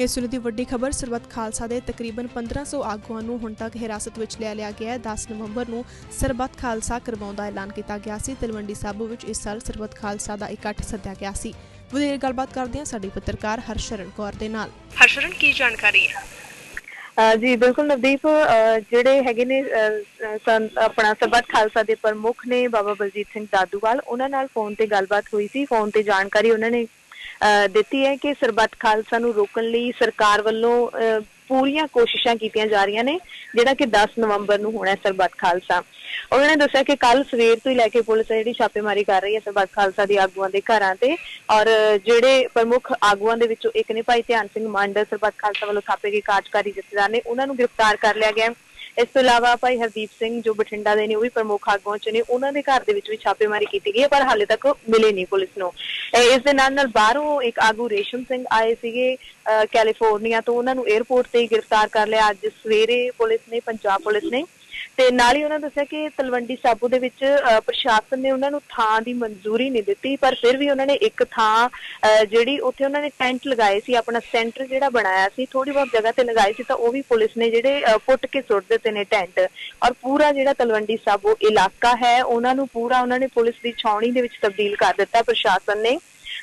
ਇਸ ਵੇਲੇ ਦੀ ਵੱਡੀ ਖਬਰ ਸਰਬੱਤ ਖਾਲਸਾ ਦੇ ਤਕਰੀਬਨ 1500 ਆਗੂਆਂ ਨੂੰ ਹੁਣ ਤੱਕ ਹਿਰਾਸਤ ਵਿੱਚ ਲੈ ਲਿਆ ਗਿਆ ਹੈ। 10 ਨਵੰਬਰ ਨੂੰ ਸਰਬੱਤ ਖਾਲਸਾ ਕਰਵਾਉਣ ਦਾ ਐਲਾਨ ਕੀਤਾ ਗਿਆ ਸੀ। ਤਲਵੰਡੀ ਸਾਬੋ ਵਿੱਚ ਇਸ ਸਾਲ ਸਰਬੱਤ ਖਾਲਸਾ ਦਾ ਇਕੱਠ ਸੱਦਿਆ ਗਿਆ ਸੀ। ਵਧੇਰੇ ਗੱਲਬਾਤ ਕਰਦੇ ਹਾਂ ਸਾਡੀ ਪੱਤਰਕਾਰ ਹਰਸ਼ਰਨ ਕੌਰ ਦੇ ਨਾਲ। ਹਰਸ਼ਰਨ ਕੀ ਜਾਣਕਾਰੀ ਹੈ? ਜੀ ਬਿਲਕੁਲ ਨਵਦੀਪ ਜਿਹੜੇ ਹੈਗੇ ਨੇ ਆਪਣਾ ਸਰਬੱਤ ਖਾਲਸਾ ਦੇ ਪ੍ਰਮੁੱਖ ਨੇ ਬਾਬਾ ਬਲਜੀਤ ਸਿੰਘ ਦਾਦੂਵਾਲ ਉਹਨਾਂ ਨਾਲ ਫੋਨ ਤੇ ਗੱਲਬਾਤ ਹੋਈ ਸੀ। ਫੋਨ ਤੇ ਜਾਣਕਾਰੀ ਉਹਨਾਂ ਨੇ ਦਿੱਤੀ ਹੈ ਕਿ ਸਰਬੱਤ ਖਾਲਸਾ ਨੂੰ ਰੋਕਣ ਲਈ ਸਰਕਾਰ ਵੱਲੋਂ ਪੂਰੀਆਂ ਕੋਸ਼ਿਸ਼ਾਂ ਕੀਤੀਆਂ ਜਾ ਰਹੀਆਂ ਨੇ, ਜਿਹੜਾ ਕਿ 10 ਨਵੰਬਰ ਨੂੰ ਹੋਣਾ ਹੈ ਸਰਬੱਤ ਖਾਲਸਾ ਉਹਨਾਂ ਨੇ ਦੱਸਿਆ ਕਿ ਕੱਲ ਸਵੇਰ ਤੋਂ ਹੀ ਲੈ ਕੇ ਪੁਲਿਸ ਜਿਹੜੀ ਛਾਪੇਮਾਰੀ ਕਰ ਰਹੀ ਹੈ ਸਰਬੱਤ ਖਾਲਸਾ ਦੇ ਆਗੂਆਂ ਦੇ ਘਰਾਂ ਤੇ ਔਰ, ਜਿਹੜੇ ਪ੍ਰਮੁੱਖ ਆਗੂਆਂ ਦੇ ਵਿੱਚੋਂ ਇੱਕ ਨੇ ਭਾਈ ਧਿਆਨ ਸਿੰਘ ਮੰਡ, ਸਰਬੱਤ ਖਾਲਸਾ ਵੱਲੋਂ ਥਾਪੇ ਗਏ ਕਾਰਜਕਾਰੀ ਜਥੇਦਾਰ ਨੇ, ਉਹਨਾਂ ਨੂੰ ਗ੍ਰਿਫਤਾਰ ਕਰ ਲਿਆ ਗਿਆ ਹੈ। ਇਸ ਤੋਂ ਇਲਾਵਾ ਭਾਈ ਹਰਦੀਪ ਸਿੰਘ ਜੋ ਬਠਿੰਡਾ ਦੇ ਨੇ, ਉਹ ਵੀ ਪ੍ਰਮੁੱਖ ਆਗੂਆਂ ਚ ਨੇ, ਉਹਨਾਂ ਦੇ ਘਰ ਦੇ ਵਿੱਚ ਵੀ ਛਾਪੇਮਾਰੀ ਕੀਤੀ ਗਈ ਹੈ, ਪਰ ਹਾਲੇ ਤੱਕ ਮਿਲੇ ਨਹੀਂ ਪੁਲਿਸ ਨੂੰ। ਇਸ ਦੇ ਨਾਲ ਨਾਲ ਬਾਹਰੋਂ ਇੱਕ ਆਗੂ ਰੇਸ਼ਮ ਸਿੰਘ ਆਏ ਸੀਗੇ ਕੈਲੀਫੋਰਨੀਆ ਤੋਂ, ਉਹਨਾਂ ਨੂੰ 에ਅਰਪੋਰਟ ਤੇ ਹੀ ਗ੍ਰਿਫਤਾਰ ਕਰ ਲਿਆ। ਅੱਜ ਸਵੇਰੇ ਪੁਲਿਸ ਨੇ, ਪੰਜਾਬ ਪੁਲਿਸ ਨੇ ਤੇ ਨਾਲ ਹੀ ਉਹਨਾਂ ਦੱਸਿਆ ਕਿ ਤਲਵੰਡੀ ਸਾਬੋ ਦੇ ਵਿੱਚ ਅਹ, ਪ੍ਰਸ਼ਾਸਨ ਨੇ ਉਹਨਾਂ ਨੂੰ ਥਾਂ ਦੀ ਮਨਜ਼ੂਰੀ ਨਹੀਂ ਦਿੱਤੀ ਪਰ ਫਿਰ ਵੀ ਉਹਨਾਂ ਨੇ ਇੱਕ ਥਾਂ ਅਹ, ਜਿਹੜੀ ਉੱਥੇ ਉਹਨਾਂ ਨੇ ਟੈਂਟ ਲਗਾਏ ਸੀ ਆਪਣਾ ਸੈਂਟਰ ਜਿਹੜਾ ਬਣਾਇਆ ਸੀ ਥੋੜੀ ਬਹੁਤ ਜਗ੍ਹਾ ਤੇ ਲਗਾਏ ਸੀ ਤਾਂ ਉਹ ਵੀ ਪੁਲਿਸ ਨੇ ਜਿਹੜੇ ਅਹ, ਪੁੱਟ ਕੇ ਸੁੱਟ ਦਿੱਤੇ ਨੇ ਟੈਂਟ। ਔਰ ਪੂਰਾ ਜਿਹੜਾ ਤਲਵੰਡੀ ਸਾਬੋ ਇਲਾਕਾ ਹੈ ਉਹਨਾਂ ਨੂੰ ਪੂਰਾ ਉਹਨਾਂ ਨੇ ਪੁਲਿਸ ਦੀ ਛਾਉਣੀ ਦੇ ਵਿੱਚ ਤਬਦੀਲ ਕਰ ਦਿੱਤਾ ਪ੍ਰਸ਼ਾਸਨ ਨੇ।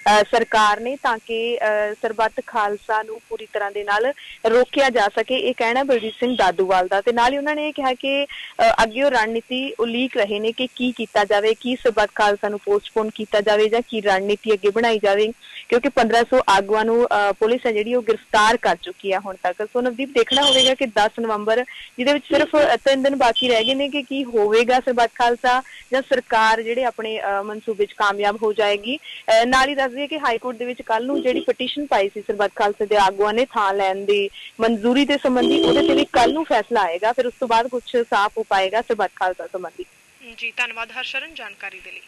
ਸਰਕਾਰ ਨੇ ਤਾਂ ਕਿ ਅਹ, ਸਰਬੱਤ ਖਾਲਸਾ ਨੂੰ ਪੂਰੀ ਤਰ੍ਹਾਂ ਦੇ ਨਾਲ ਰੋਕਿਆ ਜਾ ਸਕੇ ਇਹ ਕਹਿਣਾ ਬਲਜੀਤ ਸਿੰਘ ਦਾਦੂਵਾਲ ਦਾ। ਤੇ ਨਾਲ ਹੀ ਉਹਨਾਂ ਨੇ ਇਹ ਕਿਹਾ ਕਿ ਅੱਗੇ ਉਹ ਰਣਨੀਤੀ ਉਲੀਕ ਰਹੇ ਨੇ ਕਿ ਕੀ ਕੀਤਾ ਜਾਵੇ ਕੀ ਸਰਬੱਤ ਖਾਲਸਾ ਨੂੰ ਪੋਸਟਪੋਨ ਕੀਤਾ ਜਾਵੇ ਜਾਂ ਕੀ ਰਣਨੀਤੀ ਅੱਗੇ ਬਣਾਈ ਜਾਵੇ ਕਿਉਂਕਿ 1500 ਆਗੂਆਂ ਨੂੰ ਪੁਲਿਸ ਹੈ ਜਿਹੜੀ ਉਹ ਗ੍ਰਿਫਤਾਰ ਕਰ ਚੁੱਕੀ ਹੈ ਹੁਣ ਤੱਕ। ਸੋ ਨਵਦੀਪ ਦੇਖਣਾ ਹੋਵੇਗਾ ਕਿ 10 ਨਵੰਬਰ ਜਿਹਦੇ ਵਿੱਚ ਸਿਰਫ ਅਹ, ਤਿੰਨ ਦਿਨ ਬਾਕੀ ਰਹਿ ਗਏ ਨੇ ਕਿ ਕੀ ਹੋਵੇਗਾ ਸਰਬੱਤ ਖਾਲਸਾ ਜਾਂ ਸਰਕਾਰ ਜਿਹੜੇ ਆਪਣੇ ਮਨਸੂਬੇ 'ਚ ਕਾਮਯਾਬ ਹੋ ਜਾਏਗੀ। ਨਾਲ ਹੀ ਦੱਸ ਦਈਏ ਕਿ ਹਾਈ ਕੋਰਟ ਦੇ ਵਿੱਚ ਕੱਲ ਨੂੰ ਜਿਹੜੀ ਪਟੀਸ਼ਨ ਪਾਈ ਸੀ ਸਰਬੱਤ ਖਾਲਸਾ ਦੇ ਆਗੂਆਂ ਨੇ ਥਾਂ ਲੈਣ ਦੀ, ਮਨਜ਼ੂਰੀ ਦੇ ਸੰਬੰਧੀ, ਉਹਦੇ ਤੇ ਵੀ ਕੱਲ ਨੂੰ ਫੈਸਲਾ ਆਏਗਾ, ਫਿਰ ਉਸ ਤੋਂ ਬਾਅਦ ਕੁਝ ਸਾਫ਼ ਹੋ ਪਾਏਗਾ ਸਰਬੱਤ ਖਾਲਸਾ ਸੰਬੰਧੀ। ਜੀ, ਧੰਨਵਾਦ ਹਰਸ਼ਰਨ ਜਾਣਕਾਰੀ ਦੇ ਲਈ।